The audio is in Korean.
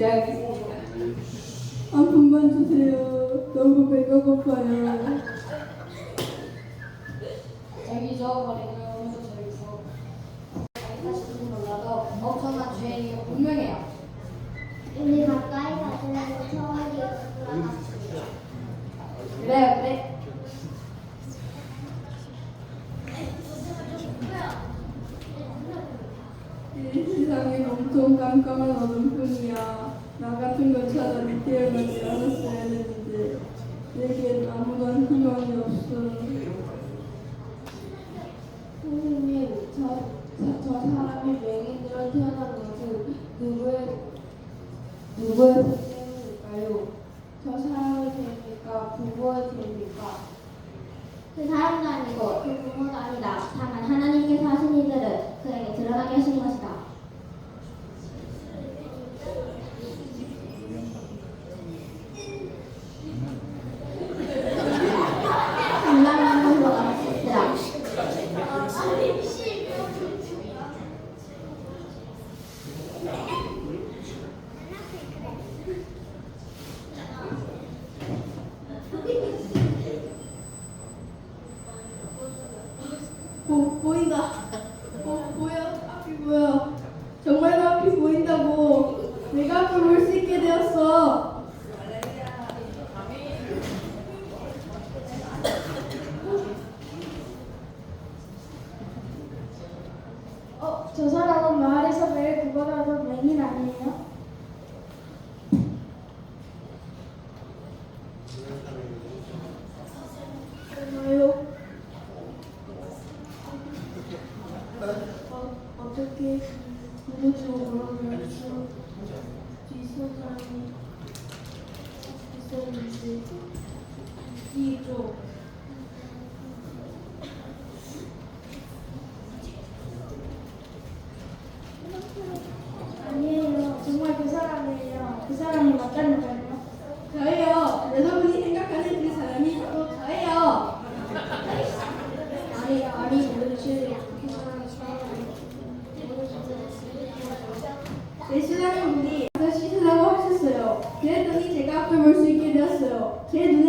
지금 시작하겠습니다. 한 분만 주세요. 너무 배가 고파요. 저기 저 거리는 오면서 저기서 사실은 몰라도 엄청난 주행이 분명해요. 우리 가까이 가서 처음에 올라갔어요. 그래요, 그래. 이 세상엔 엄청 깜깜한 어둠뿐이야. 나 같은 거 차라리 태어나지 않았어야 했는데 내겐 아무런 희망이 없어. 선생님, 저, 저, 저 사람이 맹인으로 태어난 것은 누구의, 누구의 선생님일까요? 저 사람의 죄입니까? 부모의 죄입니까? 그 사람도 아니고 그 부모도 아니다. 다만 하나님께서 하신 일들을 그에게 드러나게 하신 것이다. 올라가면서 나왔더라. 보, 보인다. 어, 보여? 앞이 보여. 정말 나 앞이 보인다고. 내가 앞을 볼 수 있게 되었어. 어, 저 사람은 마을에서 매일 구걸하던 맹인 아니에요? 어, 아니에요. 정말 그 사람이에요. 그 사람이 맞다니까요? 저예요. 여러분이 생각하는 그 사람이 바로 저예요 아니, 아니, 모르지. 내 신랑은 분이 씻으라고 하셨어요. 그랬더니 제가 앞을 볼 수 있게 되었어요. 제 거죠.